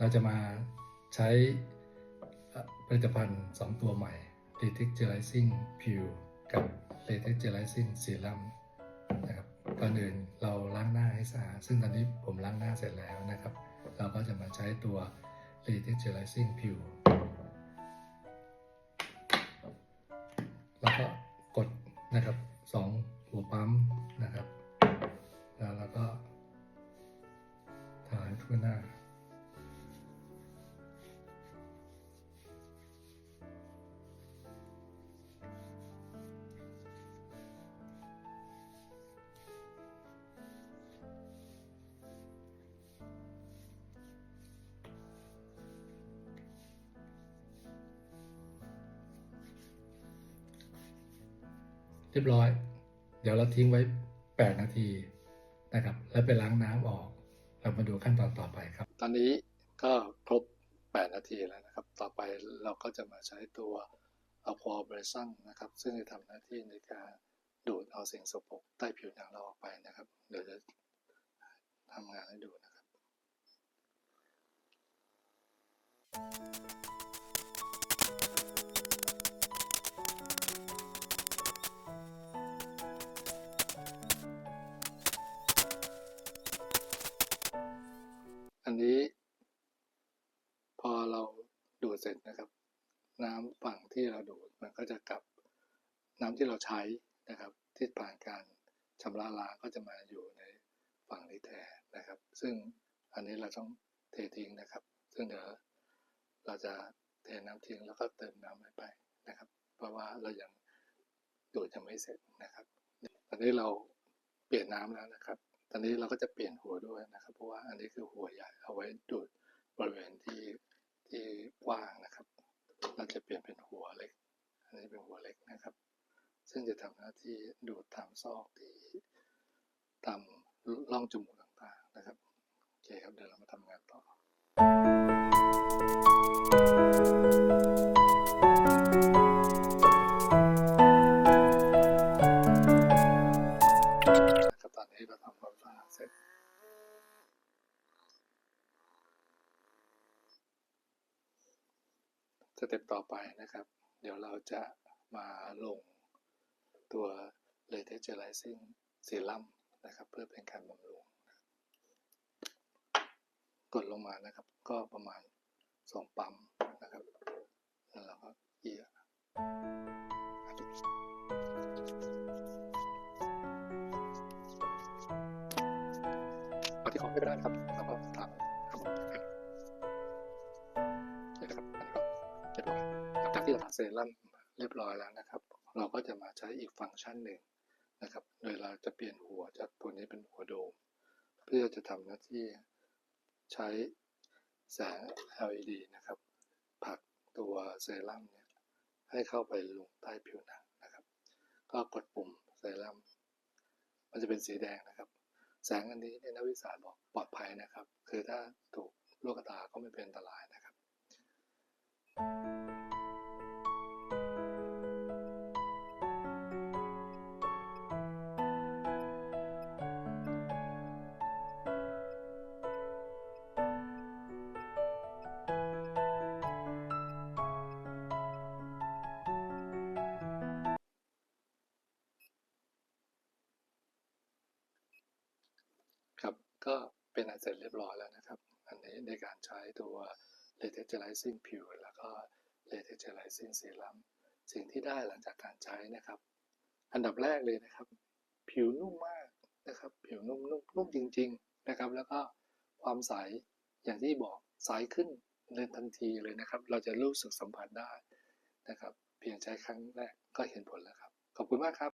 เราจะมาใช้ผลิตภัณฑ์ 2 ตัวใหม่ Retexturizing Pure กับ Retexturizing Serum นะครับก่อนอื่นเราล้างหน้าให้สะอาดซึ่งตอนนี้ผมล้างหน้าเสร็จแล้วนะครับ เราก็จะมาใช้ตัว Retexturizing Pure แล้วก็กดนะครับสองหัวปั๊มนะครับ เรียบร้อย เดี๋ยวเราทิ้งไว้ 8 นาทีนะครับ แล้วไปล้างน้ำออก เรามาดูขั้นตอนต่อไปครับ ตอนนี้ก็ครบ 8 นาทีแล้วนะครับ ต่อไปเราก็จะมาใช้ตัวอะควาเบรซังนะครับ ซึ่งจะทำหน้าที่ในการดูดเอาสิ่งสกปรกใต้ผิวหนังเราออกไปนะครับ เดี๋ยวจะทำงานให้ดูนะครับ อันนี้ พอเราดูดเสร็จนะครับ น้ำฝั่งที่เราดูดมันก็จะกลับน้ำที่เราใช้นะครับ ที่ผ่านการชำระล้างก็จะมาอยู่ในฝั่งนี้แทนนะครับ ซึ่งอันนี้เราต้องเททิ้งนะครับ ซึ่งเดี๋ยวเราจะเทน้ำทิ้งแล้วก็เติมน้ำไปนะครับ เพราะว่าเรายังดูดยังไม่เสร็จนะครับ ตอนนี้เราเปลี่ยนน้ำแล้วนะครับ ตอนนี้เราก็จะเปลี่ยนหัวด้วยนะครับ เพราะว่าอันนี้คือหัวใหญ่เอาไว้ดูดบริเวณที่ที่กว้างนะครับ เราจะเปลี่ยนเป็นหัวเล็ก อันนี้เป็นหัวเล็กนะครับ ซึ่งจะทำหน้าที่ดูดตามซอกที่ตามร่องจมูก สเต็ปต่อไปนะครับ เดี๋ยวเราจะมาลงตัว l a t e x t u r i z i n g Serum นะครับ เพื่อเป็นการบำรุง กดลงมานะครับ ก็ประมาณ 2 ปั๊มนะครับ แล้วเราก็เอียเอาที่ของไม่ได้นะครับเราก็ รียบร้อยหลังจากที่เราทาเซรั่มเรียบร้อยแล้วนะครับ เราก็จะมาใช้อีกฟังก์ชันหนึ่งนะครับ โดยเราจะเปลี่ยนหัวจากตัวนี้เป็นหัวโดม เพื่อจะทำหน้าที่ใช้แสง LED นะครับผลักตัวเซรั่มเนี่ยให้เข้าไปลงใต้ผิวหนังนะครับ ก็กดปุ่มเซรั่มมันจะเป็นสีแดงนะครับ แสงอันนี้เนี่ยนักวิทยาศาสตร์บอกปลอดภัยนะครับ คือถ้าถูกลูกตาก็ไม่เป็นอันตรายนะ ครับ ก็เป็นอันเสร็จเรียบร้อยแล้วนะครับ อันนี้ในการใช้ตัว Retexturizing Pure แล้ว ก็ Retexturizing Serum สิ่งที่ได้หลังจากการใช้นะครับ อันดับแรกเลยนะครับ ผิวนุ่มมากนะครับ ผิวนุ่มนุ่มนุ่มจริง ๆนะครับ แล้วก็ความใสอย่างที่บอกใสขึ้นเลยทันทีเลยนะครับ เราจะรู้สึกสัมผัสได้นะครับ เพียงใช้ครั้งแรกก็เห็นผลแล้วครับ ขอบคุณมากครับ